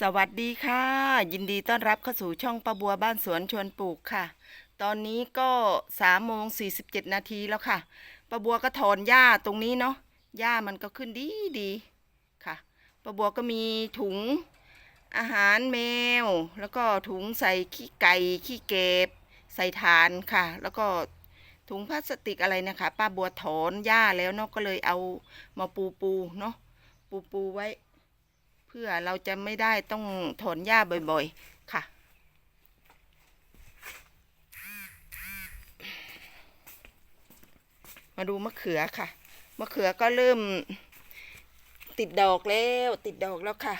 สวัสดีค่ะ ยินดีต้อนรับเข้าสู่ช่องป้าบัวบ้านสวนชวนปลูกค่ะ ตอนนี้ก็สามโมงสี่สิบเจ็ดนาทีแล้วค่ะป้าบัวก็ถอนหญ้าตรงนี้เนาะหญ้ามันก็ขึ้นดีดีค่ะป้าบัวก็มีถุงอาหารแมว แล้วก็ถุงใส่ขี้ไก่ขี้เก็บ ใส่ถ่านค่ะ แล้วก็ถุงพลาสติกอะไรนะคะ ป้าบัวถอนหญ้าแล้วเนาะก็เลยเอามาปูปูเนาะปูปูไว้ พื่อเราจะไม่ได้ต้องถอนหญ้าบ่อยๆ ค่ะ มาดูมะเขือค่ะ มะเขือก็เริ่ม ติดดอกแล้ว ติดดอกแล้วค่ะ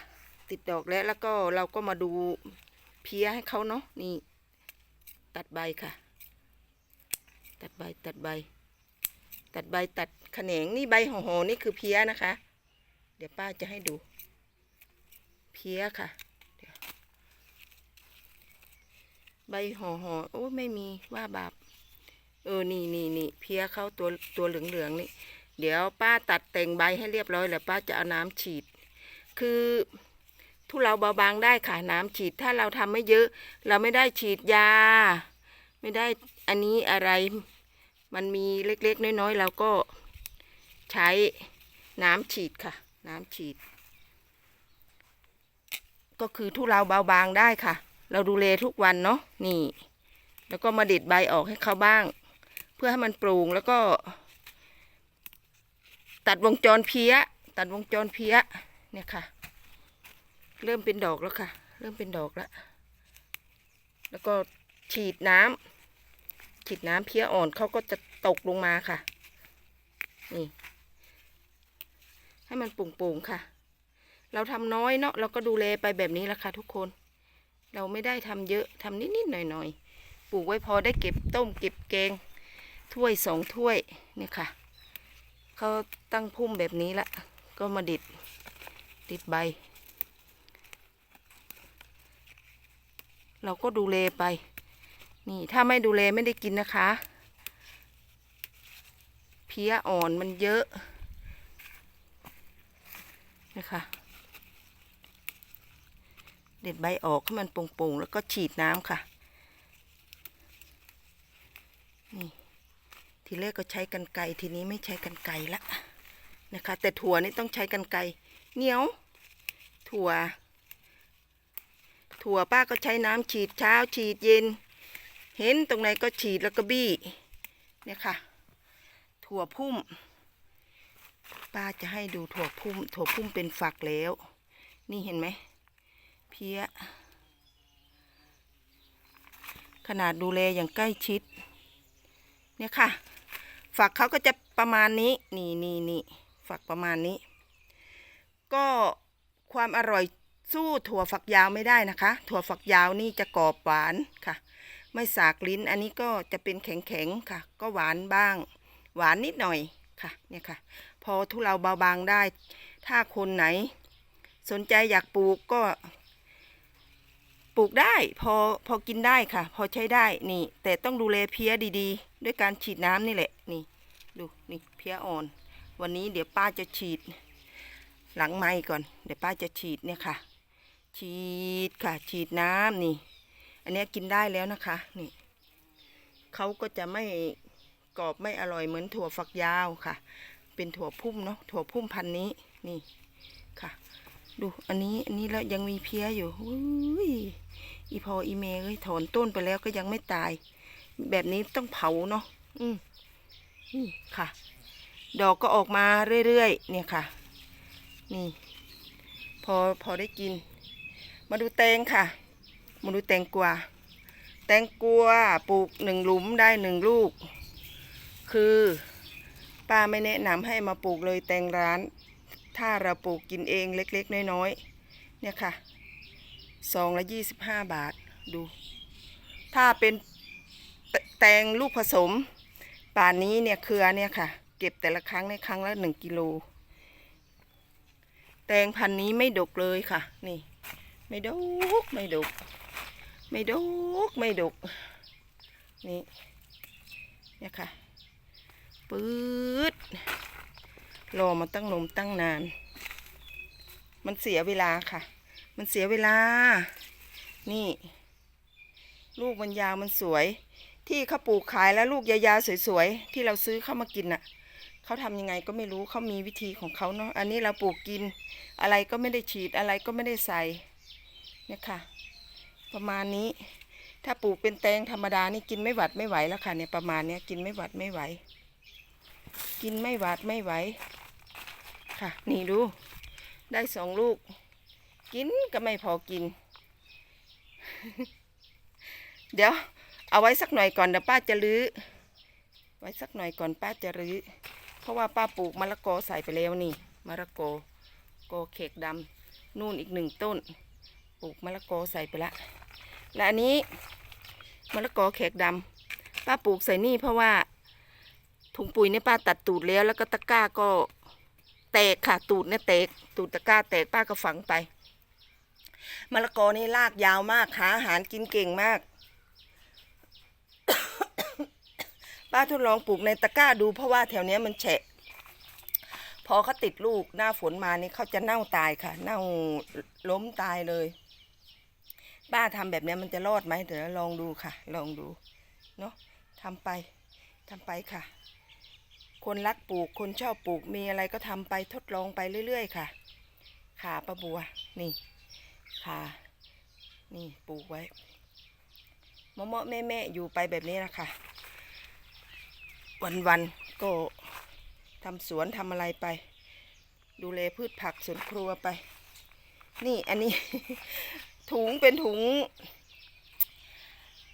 ติดดอกแล้วแล้วก็เราก็มาดูเพี้ยให้เขาเนาะนี่ ตัดใบค่ะ ตัดใบตัดใบ ตัดใบตัดแขนงนี่ใบห่อๆนี่คือเพี้ยนะคะ เดี๋ยวป้าจะให้ดู เพี้ยค่ะ ใบห่อห่อโอ้ไม่มีว่าบาปเออนี่นี่นี่เพี้ยเขาตัวตัวเหลืองเหลืองนี่ เดี๋ยวป้าตัดแต่งใบให้เรียบร้อยแล้วป้าจะเอาน้ำฉีด คือทุเราเบาบางได้ค่ะน้ำฉีดถ้าเราทำไม่เยอะ เราไม่ได้ฉีดยา ไม่ได้อันนี้อะไร มันมีเล็กๆ น้อยๆเราก็ใช้น้ำฉีดค่ะ น้ำฉีด ก็คือทุเราเบาบางได้ค่ะ เราดูแลทุกวันเนาะนี่ แล้วก็มาเด็ดใบออกให้เขาบ้าง เพื่อให้มันปรุงแล้วก็ ตัดวงจรเพี้ย ตัดวงจรเพี้ยเนี่ยค่ะ เริ่มเป็นดอกแล้วค่ะ เริ่มเป็นดอกแล้วแล้วก็ฉีดน้ำฉีดน้ำเพี้ยอ่อนเขาก็จะตกลงมาค่ะ นี่ ให้มันโป่งๆค่ะ เราทำน้อยเนาะเราก็ดูแลไปแบบนี้แหละค่ะทุกคน เราไม่ได้ทำเยอะทำนิดๆหน่อยๆปลูกไว้พอได้เก็บต้มเก็บแกงถ้วยสองถ้วยเนี่ยค่ะเขาตั้งพุ่มแบบนี้ละก็มาดิดดิดใบ เราก็ดูแลไป นี่ถ้าไม่ดูแลไม่ได้กินนะคะ เพี้ยอ่อนมันเยอะนะคะ เด็ดใบออกให้มันโป่งๆแล้วก็ฉีดน้ำค่ะ นี่ ทีแรกก็ใช้กันไกทีนี้ไม่ใช้กันไกละนะคะ แต่ถั่วนี่ต้องใช้กันไกเหนียว ถั่ว ถั่วป้าก็ใช้น้ำฉีดเช้าฉีดเย็น เห็นตรงไหนก็ฉีดแล้วก็บี้เนี่ยค่ะ ถั่วพุ่ม ป้าจะให้ดูถั่วพุ่ม ถั่วพุ่มเป็นฝักแล้ว นี่เห็นไหม เพี้ย ขนาดดูแลอย่างใกล้ชิด เนี่ยค่ะ ฝักเขาก็จะประมาณนี้ นี่นี่นี่ฝักประมาณนี้ ก็ความอร่อยสู้ถั่วฝักยาวไม่ได้นะคะ ถั่วฝักยาวนี่จะกรอบหวานค่ะ ไม่สากลิ้น อันนี้ก็จะเป็นแข็งๆค่ะ ก็หวานบ้าง หวานนิดหน่อยค่ะ เนี่ยค่ะ พอทุเราเบาบางได้ ถ้าคนไหน สนใจอยากปลูกก็ ลูกได้พอพอกินได้ค่ะ พอใช้ได้นี่ แต่ต้องดูแลเพี้ยดีๆ ด้วยการฉีดน้ำนี่แหละนี่ ดูนี่เพี้ยอ่อน วันนี้เดี๋ยวป้าจะฉีด หลังไม้ก่อน เดี๋ยวป้าจะฉีดเนี่ยค่ะ ฉีดค่ะ ฉีดน้ำนี่ อันนี้กินได้แล้วนะคะนี่เขาก็จะไม่กรอบไม่อร่อยเหมือนถั่วฝักยาวค่ะ เป็นถั่วพุ่มเนาะถั่วพุ่มพันนี้นี่ค่ะ ดูอันนี้อันนี้แล้วยังมีเพี้ยอยู่อุ้ยอีพออีเมย์ถอนต้นไปแล้วก็ยังไม่ตาย แบบนี้ต้องเผาเนาะอืมนี่ค่ะ ดอกก็ออกมาเรื่อยๆเนี่ยค่ะ นี่ พอพอได้กิน มาดูแตงค่ะ มาดูแตงกวาแตงกวาปลูกหนึ่งหลุมได้หนึ่งลูก คือ ป้าไม่แนะนำให้มาปลูกเลยแตงร้าน ถ้าเราปลูกกินเองเล็กๆ น้อยๆ เนี่ยค่ะซองละยี่สิบห้าบาทดู ถ้าเป็นแตแตงลูกผสม ป่านนี้เนี่ยเครือเนี่ยค่ะ เก็บแต่ละครั้งในครั้งละหนึ่งกิโล แตงพันนี้ไม่ดกเลยค่ะ นี่ ไม่ดกไม่ดก ไม่ดกไม่ดก นี่ เนี่ยค่ะปื๊ด รอมาตั้งนมตั้งนาน มันเสียเวลาค่ะ มันเสียเวลา นี่ ลูกมันยาวมันสวย ที่เขาปลูกขายแล้วลูกยาวๆสวยๆ ที่เราซื้อเข้ามากินน่ะเขาทำยังไงก็ไม่รู้เขามีวิธีของเขาเนาะอันนี้เราปลูกกิน อะไรก็ไม่ได้ฉีดอะไรก็ไม่ได้ใส่เนี่ยค่ะ ประมาณนี้ ถ้าปลูกเป็นแตงธรรมดานี่กินไม่หวัดไม่ไหวแล้วค่ะเนี่ยประมาณเนี้ยกินไม่หวัดไม่ไหว กินไม่หวัดไม่ไหว ค่ะ นี่ดู ได้สองลูก กินก็ไม่พอกิน เดี๋ยว เอาไว้สักหน่อยก่อนเดี๋ยวป้าจะรื้อ ไว้สักหน่อยก่อนป้าจะรื้อ เพราะว่าป้าปลูกมะละกอใส่ไปแล้วนี่ มะละกอโกเขกดำนู่นอีกหนึ่งต้น ปลูกมะละกอใส่ไปละ และอันนี้มะละกอแขกดำป้าปลูกใส่นี่เพราะว่าถุงปุ๋ยเนี่ยป้าตัดตูดแล้วแล้วก็ตะกร้าก็ แตกค่ะ ตูดเนี่ยแตก ตูดตะกร้าแตกป้าก็ฝังไปมะละกอนี่ลากยาวมากหาอาหารกินเก่งมาก ป้าทดลองปลูกในตะกร้าดูเพราะว่าแถวเนี้ยมันแฉะ พอเขาติดลูกหน้าฝนมานี่เขาจะเน่าตายค่ะ เน่าล้มตายเลย ป้าทำแบบนี้มันจะรอดไหมเดี๋ยวลองดูค่ะ ลองดู เนาะทำไปทำไปค่ะ คนรักปลูก คนชอบปลูกมีอะไรก็ทำไปทดลองไปเรื่อยๆ ค่ะ ขาป้าบัวนี่ขานี่ปลูกไว้เมาะๆแม่ๆอยู่ไปแบบนี้นะคะวันๆก็ทำสวนทำอะไรไป ดูแลพืชผักสวนครัวไป นี่อันนี้ ถุงเป็นถุง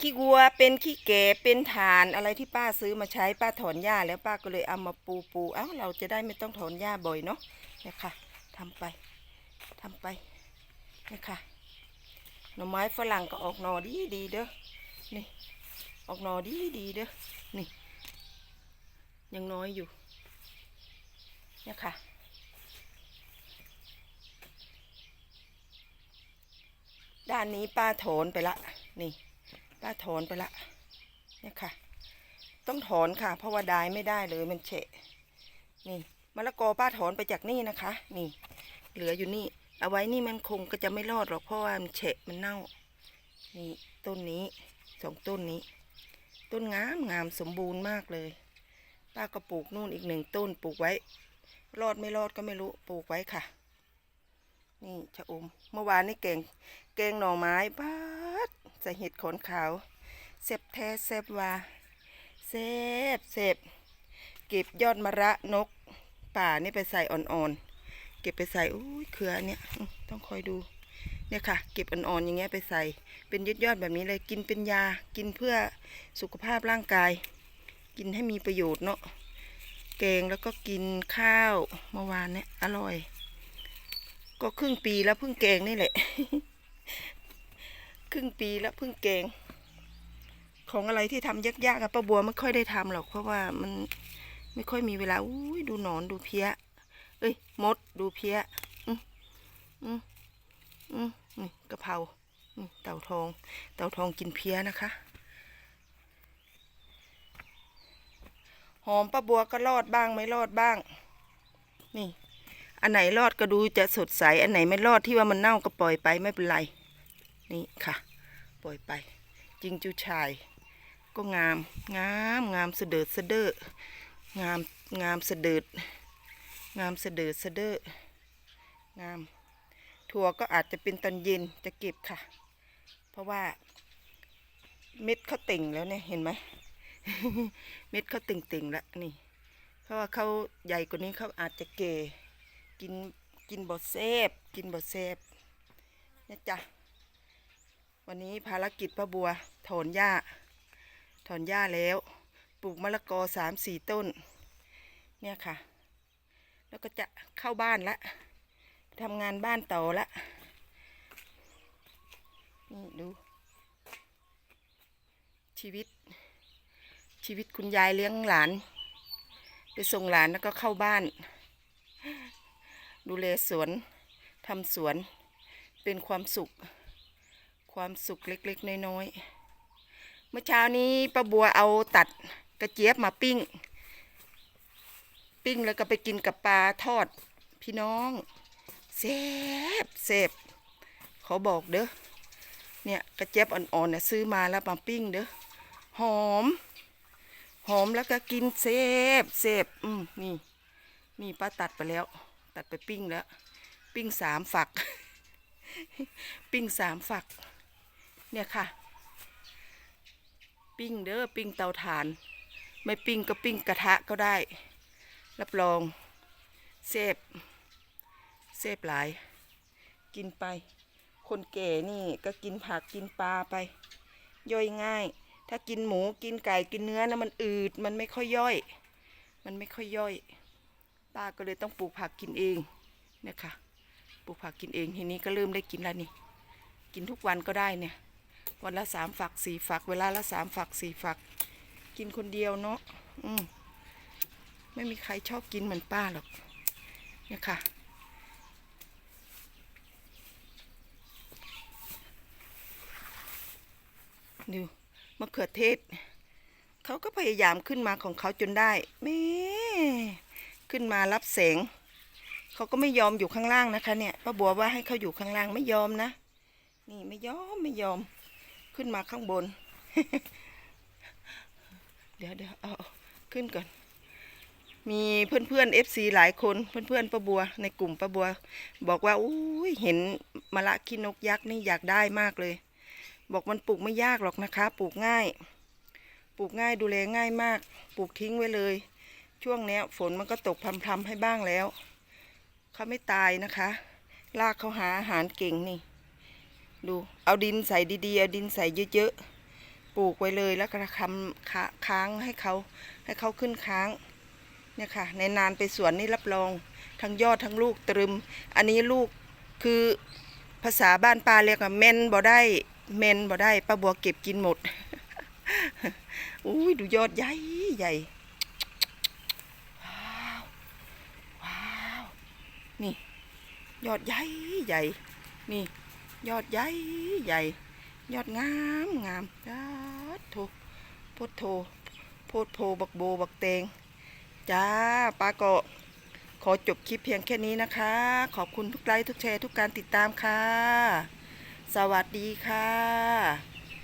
ขี้วัวเป็นขี้แก่เป็นฐานอะไรที่ป้าซื้อมาใช้ป้าถอนหญ้าแล้วป้าก็เลยเอามาปูปูเอ้าเราจะได้ไม่ต้องถอนหญ้าบ่อยเนาะเนี่ยค่ะทำไปทำไปเนี่ยค่ะหน่อไม้ฝรั่งก็ออกหน่อดีดีเด้อนี่ออกหน่อดีดีเด้อนี่ยังน้อยอยู่เนี่ยค่ะด้านนี้ป้าถอนไปละนี่ ป้าถอนไปละเนี่ยค่ะ ต้องถอนค่ะ เพราะว่าดายไม่ได้เลยมันเฉะนี่มะละกอป้าถอนไปจากนี่นะคะ นี่ เหลืออยู่นี่ เอาไว้นี่มันคงก็จะไม่รอดหรอกเพราะว่ามันเฉะมันเน่า นี่ต้นนี้สองต้นนี้ ต้นงามงามสมบูรณ์มากเลย ป้าก็ปลูกนู่นอีกหนึ่งต้นปลูกไว้ รอดไม่รอดก็ไม่รู้ปลูกไว้ค่ะ นี่ชะอมเมื่อวานนี่เก่ง กงหน่อไม้บ้าดใส่เห็ดขนขาวเซบแท้เซบว่าเซบเซบเก็บยอดมะระนก ป่านี่ไปใส่อ่อนๆ เก็บไปใส่อุ้ยเครือเนี่ยต้องคอยดู เนี่ยค่ะ เก็บอ่อนๆอย่างเงี้ยไปใส่ เป็นยอดๆแบบนี้เลยกินเป็นยากินเพื่อสุขภาพร่างกาย กินให้มีประโยชน์เนาะแกงแล้วก็กินข้าวเมื่อวานเนี่ยอร่อย ก็ครึ่งปีแล้วเพิ่งแกงนี่แหละ ครึ่งปีแล้วเพิ่งแกง ของอะไรที่ทำยากๆอะป้าบัวไม่ค่อยได้ทำหรอก เพราะว่ามันไม่ค่อยมีเวลาอุ้ยดูหนอนดูเพี้ย เอ้ยมดดูเพี้ยอืมอืมอืมนี่กะเพราเต่าทอง เต่าทองกินเพี้ยนะคะ หอมป้าบัวก็รอดบ้างไม่รอดบ้าง นี่ อันไหนรอดก็ดูจะสดใส อันไหนไม่รอดที่ว่ามันเน่าก็ปล่อยไปไม่เป็นไร นี่ค่ะ ปล่อยไป จิงจูชาย ก็งามงามงามเสดิดเสดองามงามเสดิดงามเสดิดเสดองามถั่วก็อาจจะเป็นตอนเย็นจะเก็บค่ะ เพราะว่าเม็ดเขาเต่งแล้วเนี่ยเห็นไหมเม็ดเขาเต่งๆแล้วนี่ เพราะว่าเขาใหญ่กว่านี้เขาอาจจะเกกินกินบดเซฟกินบดเซฟนี่จ้ะ วันนี้ภารกิจพระบัวถอนหญ้า ถอนหญ้าแล้ว ปลูกมะละกอสามสี่ต้น เนี่ยค่ะ แล้วก็จะเข้าบ้านละทำงานบ้านต่อละ นี่ดู ชีวิต ชีวิตคุณยายเลี้ยงหลาน ไปส่งหลานแล้วก็เข้าบ้าน ดูแลสวนทำสวนเป็นความสุข ความสุขเล็กๆ น้อยๆ เมื่อเช้านี้ป้าบัวเอาตัดกระเจี๊ยบมาปิ้ง ปิ้งแล้วก็ไปกินกับปลาทอด พี่น้องเซบเซบขอบอกเด้อเนี่ยกระเจี๊ยบอ่อนๆเนี่ยซื้อมาแล้วมาปิ้งเด้อหอม หอมแล้วก็กินเซฟเซฟอืมนี่นี่ป้าตัดไปแล้ว ตัดไปปิ้งแล้ว ปิ้งสามฝัก ปิ้งสามฝัก เนี่ยค่ะ ปิ้งเด้อปิ้งเตาถ่าน ไม่ปิ้งก็ปิ้งกระทะก็ได้ รับรองเซฟเซฟหลาย กินไป คนแก่นี่ก็กินผักกินปลาไป ย่อยง่าย ถ้ากินหมูกินไก่กินเนื้อนะมันอืดมันไม่ค่อยย่อย มันไม่ค่อยย่อยป้าก็เลยต้องปลูกผักกินเองเนี่ยค่ะปลูกผักกินเองทีนี้ก็เริ่มได้กินแล้วนี่ กินทุกวันก็ได้เนี่ย วันละสามฝักสี่ฝัก เวลาละสามฝักสี่ฝัก กินคนเดียวเนาะอืมไม่มีใครชอบกินเหมือนป้าหรอกเนี่ยค่ะ ดูมะเขือเทศ เขาก็พยายามขึ้นมาของเขาจนได้แม่ขึ้นมารับแสง เขาก็ไม่ยอมอยู่ข้างล่างนะคะเนี่ยป้าบัวว่าให้เขาอยู่ข้างล่างไม่ยอมนะ นี่ไม่ยอมไม่ยอม ขึ้นมาข้างบน เดี๋ยวเดี๋ยวเอาขึ้นก่อน มีเพื่อนเพื่อนเอฟซีหลายคนเพื่อนเพื่อนป้าบัว ในกลุ่มป้าบัว บอกว่าอุ้ยเห็นมะละขี้นกยักษ์นี่อยากได้มากเลย บอกมันปลูกไม่ยากหรอกนะคะ ปลูกง่าย ปลูกง่ายดูแลง่ายมาก ปลูกทิ้งไว้เลย ช่วงเนี้ย ฝนมันก็ตกพรำๆให้บ้างแล้วเขาไม่ตายนะคะ ลากเขาหาอาหารเก่งนี่ ดูเอาดินใส่ดีๆเอาดินใส่เยอะๆปลูกไว้เลยแล้วก็คำค้างให้เขาให้เขาขึ้นค้างเนี่ยค่ะในนานไปสวนนี่รับรองทั้งยอดทั้งลูกตรึม อันนี้ลูกคือภาษาบ้านป้าเรียกว่าเมนบ่ได้เมนบ่ได้ป้าบัวเก็บกินหมดอุ้ยดูยอดใหญ่ใหญ่ว้าวว้าวนี่ ยอดใหญ่ใหญ่นี่ ยอดใหญ่ใหญ่ ยอดงามงามจ้าโทโพดโทโพดโพบักโบบักเตงจ้าปลาก็ขอจบคลิปเพียงแค่นี้นะคะ ขอบคุณทุกไลค์ทุกแชร์ทุกการติดตามค่ะ สวัสดีค่ะ